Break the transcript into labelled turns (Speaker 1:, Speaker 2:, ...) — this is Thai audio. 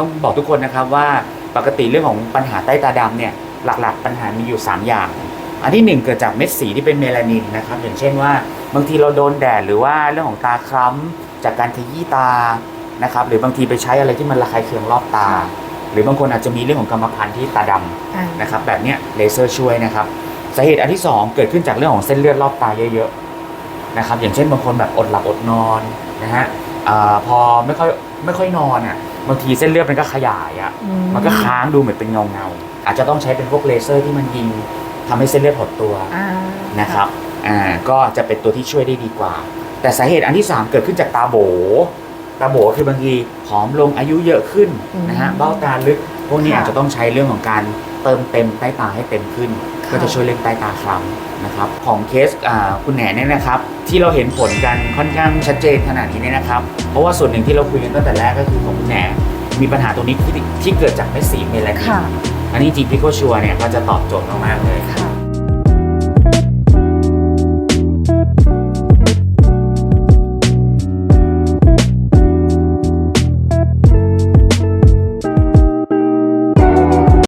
Speaker 1: ต้องบอกทุกคนนะครับว่าปกติเรื่องของปัญหาใต้ตาดำเนี่ยหลักๆ ปัญหามีอยู่ 3 อย่าง อันที่ 1 เกิดจากเม็ดสีที่เป็นเมลานินนะครับ อย่างเช่นว่า บางทีเราโดนแดดหรือว่าเรื่องของตาคล้ำจากการขยี้ตานะครับหรือบางทีไปใช้อะไรที่มันระคายเคืองรอบตา หรือบางคนอาจจะมีเรื่องของกรรมพันธุ์ที่ตาดำนะครับแบบนี้เลเซอร์ช่วยนะครับสาเหตุอันที่ 2 เกิดขึ้นจากเรื่องของเส้นเลือดรอบตาเยอะๆนะครับอย่างเช่นบางคนแบบอดหลับอดนอนนะฮะอพอไม่ค่อยไม่ค่อยนอนอะ บางทีเส้นเลือดมันก็ขยายอะ
Speaker 2: อื
Speaker 1: มันก็ค้างดูเหมือนเป็นเงาเงาๆอาจจะต้องใช้เป็นพวกเลเซอร์ที่มันยิงทำให้เส้นเลือดหดตัว
Speaker 2: อ่า
Speaker 1: นะครับอ่าก็จะเป็นตัวที่ช่วยได้ดีกว่า แต่สาเหตุอันที่ 3 เกิดขึ้นจากตาโบตาโบคือบางทีผอมลงอายุเยอะขึ้นนะฮะเบ้าตาลึก พวกนี้อาจจะต้องใช้เรื่องของการ เติมเต็มใต้ตาให้เต็มขึ้น ก็จะช่วยเล่นใต้ตาคล้ำนะครับ ของเคสอ่าคุณแหนเนี่ยนะครับ ที่เราเห็นผลกันค่อนข้างชัดเจนขนาดนี้เนี่ยนะครับ เพราะว่าส่วนหนึ่งที่เราคุยกันตั้งแต่แรกก็คือของคุณแหนมีปัญหาตรงนี้ที่ที่เกิดจากเม็ดสีเมลานิน
Speaker 2: ค่ะ
Speaker 1: อันนี้จริงพิโคชัวเนี่ยก็จะตอบโจทย์มากๆเลย
Speaker 2: ค่ะ